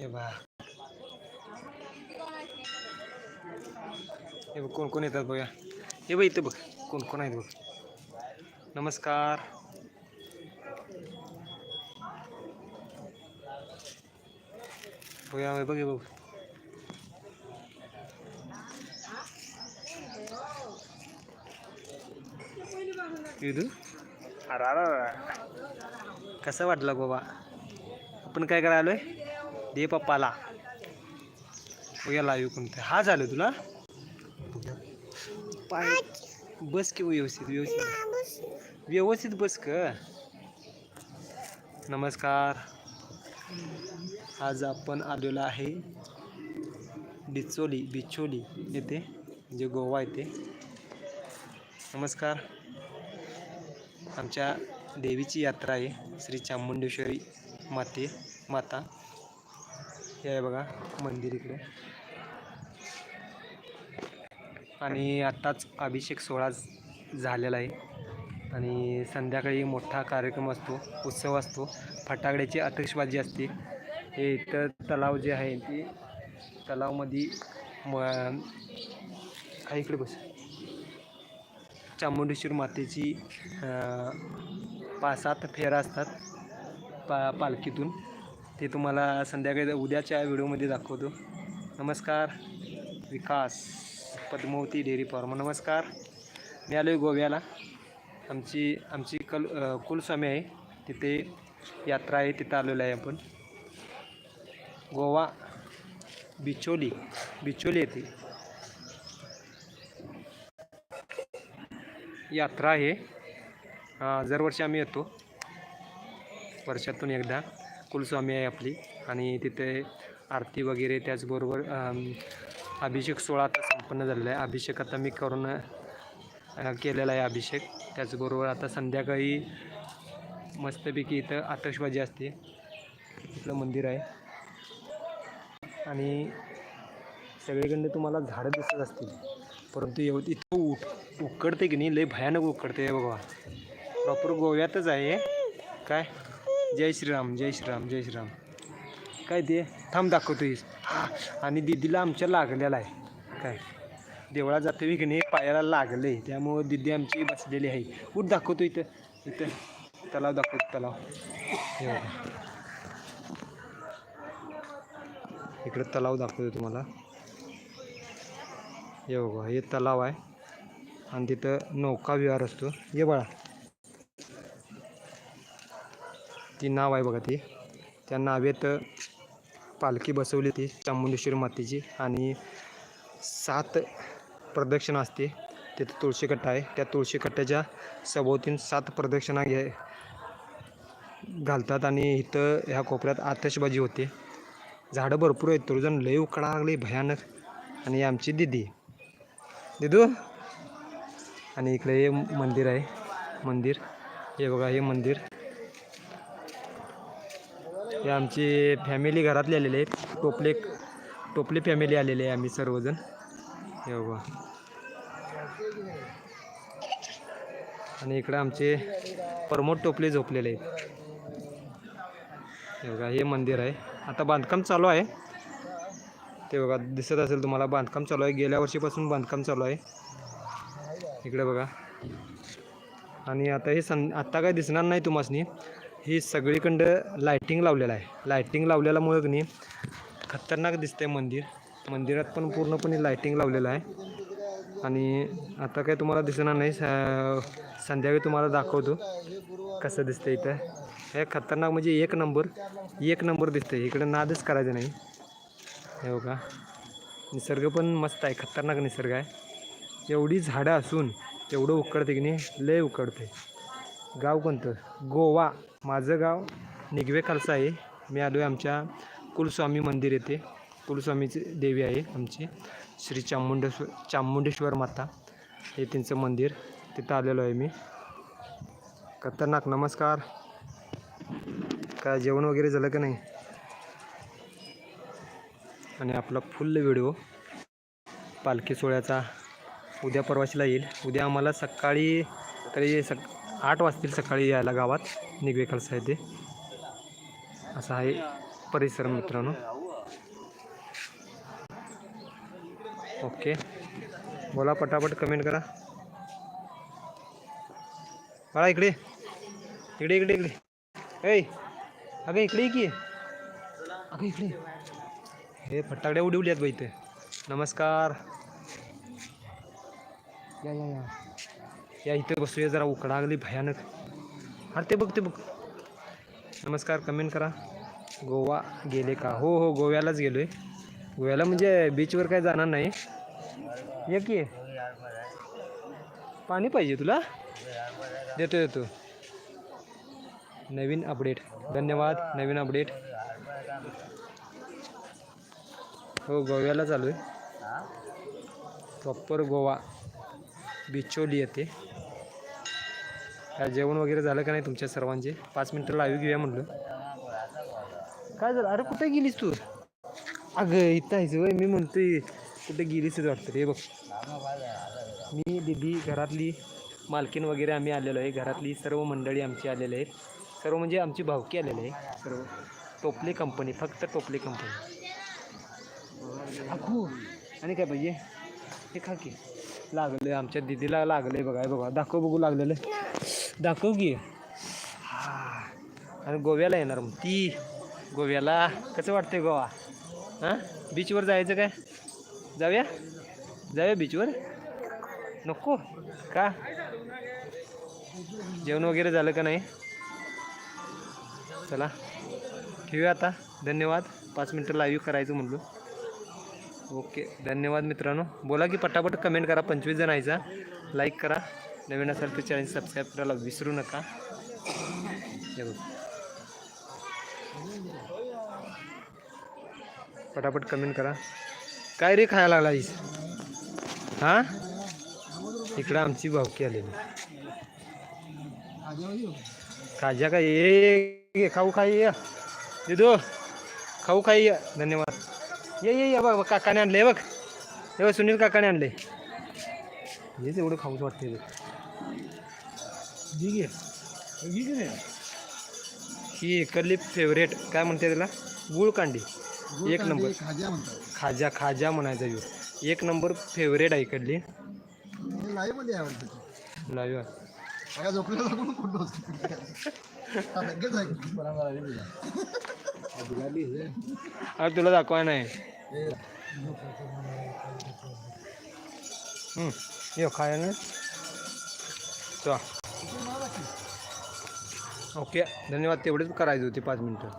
हे बा हे बघ कोण कोण येतात बघा हे बघ इथं बघ कोण कोण आहेत बघ नमस्कार बघा हे बघ हे बघ युदू अरे अरे अरे. कसं वाटलं बाबा आपण काय करायला आलोय दे पप्पाला. बघा लाईव्ह कोणतं हा झालं तुला? पाय बस की व्यवस्थित व्यवस्थित. व्यवस्थित बस क. नमस्कार. आज आपण आलेलो आहे डिचोली बिचोली येथे जे गोवा येते नमस्कार. आमच्या देवीची यात्रा आहे श्री चामुंडेश्वरी माते माता. हे आहे बघा मंदिर इकडे. आणि आत्ताच अभिषेक सोहळा झालेला आहे. आणि संध्याकाळी मोठा कार्यक्रम असतो उत्सव असतो. फटाकड्याची आतिषबाजी असते. हे इथं तलाव जे आहे ते तलावमध्ये म इकडे बस. चामुंडेश्वर मातेची पाच सात फेऱ्या असतात पा पालखीतून. ते तुम्हाला संध्याकाळी उद्याच्या व्हिडिओमध्ये दाखवतो. नमस्कार. Vikas Padmavati dairy farm. नमस्कार. मी आलो आहे गोव्याला. आमची आमची कल कुलस्वामी आहे. तिथे यात्रा आहे तिथं आलेलो आहे आपण. गोवा बिचोली बिचोली येथे. यात्रा आहे. दरवर्षी आम्ही येतो. वर्षातून एकदा. कुलस्वामी आहे आपली. आणि तिथे आरती वगैरे त्याचबरोबर अभिषेक सोहळा आता संपन्न झालेला आहे. अभिषेक आता मी करून केलेला आहे अभिषेक. त्याचबरोबर आता संध्याकाळी मस्तपैकी इथं आतषबाजी असते. इथलं मंदिर आहे. आणि सगळीकडे तुम्हाला झाडं दिसत असतील. परंतु एव इथं उठ उकडते की नाही? लय भयानक उकडते बघा. प्रॉपर गोव्यातच आहे काय? जय श्रीराम जय श्रीराम जय श्रीराम. काय ते? थांब दाखवतो दाखवतोयस आणि दिदीला आमच्या लागलेला आहे. काय? देवळात जातो की नाही पायाला लागले त्यामुळं दिदी आमची बसलेली आहे. उठ दाखवतो इथं. इथं. तलाव दाखवतो तलाव. हे इकडं तलाव दाखवतो तुम्हाला. हे बघा हे तलाव आहे. आणि तिथं नौका विहार असतो. ये बाळा ती नाव आहे बघा ती. त्या नावेत पालखी बसवली ती चामुंडेश्वरी मातेची आणि सात प्रदक्षिणा असते. तिथं तुळशीकट्टा आहे. त्या तुळशीकट्ट्याच्या सभोवतीन सात प्रदक्षिणा घे घालतात आणि इथं ह्या कोपऱ्यात आतषबाजी होते. झाडं भरपूर आहेत. तुळजण लय उकडा लागले भयानक. आणि आमची दिदी. दिदू? आणि इकडे हे मंदिर आहे. मंदिर. हे बघा हे मंदिर. हे आमची फॅमिली घरातले आलेले आहेत टोपले टोपले फॅमिली आलेले आहे आम्ही सर्वजण. हे बघा. आणि इकडं आमचे प्रमोद टोपले झोपलेले आहेत. हे बघा हे मंदिर आहे. आता बांधकाम चालू आहे. ते बघा दिसत असेल तुम्हाला बांधकाम चालू आहे. गेल्या वर्षीपासून बांधकाम चालू आहे. इकडे बघा. आणि आता हे सं आत्ता काय दिसणार नाही तुम्हासनी. ही सगळीकडं लायटिंग लावलेलं आहे. लायटिंग लावलेल्यामुळं की नाही खतरनाक दिसतंय मंदिर. मंदिरात पण पूर्णपणे लायटिंग लावलेलं आहे. आणि आता काय तुम्हाला दिसणार नाही स- संध्याकाळी तुम्हाला दाखवतो कसं दिसतं इथं. हे खतरनाक म्हणजे एक नंबर एक नंबर दिसतंय. इकडं नादच करायचं नाही. हे बघा. निसर्ग पण मस्त आहे. खतरनाक निसर्ग आहे. एवढी झाडं असून एवढं उकडते की नाही लय उकडते गाव कोणतं? गोवा. माझं गाव निगवे खालसा आहे. मी आलो आहे आमच्या कुलस्वामी मंदिर येथे. कुलस्वामीची देवी आहे आमची. श्री चामुंडेश्वर चामुंडेश्वर माता हे त्यांचं मंदिर. तिथं आलेलो आहे मी. खतरनाक नमस्कार. काय जेवण वगैरे झालं का नाही? आणि आपला फुल व्हिडिओ पालखी सोहळ्याचा उद्या परवाशीला येईल. उद्या आम्हाला सकाळी तरी सक आठ वाजतील सकाळी यायला गावात. निगवे खालसा ते असा आहे परिसर मित्रांनो. ओके. बोला पटापट कमेंट करा. बाळा इकडे. इकडे इकडे इकडे. ऐ अगं इकडे की. अगं इकडे हे फटाकड्या उडी आहेत बाई ते नमस्कार. या या या. इथं बसूया जरा उकडा आगली भयानक. अरे ते बघ ते नमस्कार, कमेंट करा. गोवा गेले का? हो हो, गोव्यालाच गेलो आहे गोव्याला म्हणजे बीचवर काय जाणार नाही. ये की. पाणी पाहिजे तुला? देतो देतो. नवीन अपडेट. धन्यवाद, नवीन अपडेट. हो, गोव्याला चालू आहे. प्रॉपर गोवा. बिचोली येते. जेवण वगैरे झालं का नाही तुमच्या सर्वांचे? पाच मिनटं लाईव्ह घेऊया म्हणलं. काय झालं? अरे कुठे गेलीस तू? अगं इथं आहेस वय मी म्हणतोय कुठे गेलीसच वाटतं रे बघ. मी दिदी घरातली मालकीन वगैरे आम्ही आलेलो आहे. घरातली सर्व मंडळी आमची आलेले आहेत. सर्व म्हणजे आमची भावकी आलेले आहे सर्व. टोपले कंपनी फक्त टोपले कंपनी आणि काय पाहिजे? हे खा की. लागलं आमच्या दिदीला लागलंय बघा. बघा दाखव बघू लागलेलं. दाखव की. हा आणि गोव्याला येणार मग. ती गोव्याला. कसं वाटतंय गोवा? हां? बीचवर जायचं काय? जाऊया? जाऊया बीचवर नको? का? जेवण वगैरे झालं का नाही? चला. ठेवूया आता. धन्यवाद. पाच मिनटं लाईव्ह करायचं म्हणलो. ओके धन्यवाद मित्रांनो. बोला की पटापट कमेंट करा. पंचवीस जण लाईक करा. नवीन असाल तर चॅनल सबस्क्राईब करायला विसरू नका. पटापट कमेंट करा. काय रे खायला लागला इस हां? इकडं आमची भावकी आलेली. खाजा काय ये ये, खाऊ खाई ये. दिदो खाऊ खाई ये. धन्यवाद. ये ये बघ बघ, काकाने आणले बघ. हे बघ सुनील काकाने आणले हेच एवढं खाऊच वाटते ही इकडली फेवरेट काय म्हणते त्याला? गुळ कांडी एक नंबर. खाज्या म्हणतात. खाजा खाजा म्हणायचा यू एक नंबर फेवरेट आहे इकडली लाईव्हमध्ये आवडतं लाईव्ह बघा झोपलेला कोण फोटो लगेच अरे तुला दाखवाय नाही. ये खाया ना. चला. ओके धन्यवाद. तेवढेच करायचे होते पाच मिनटं.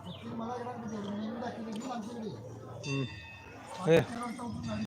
हे.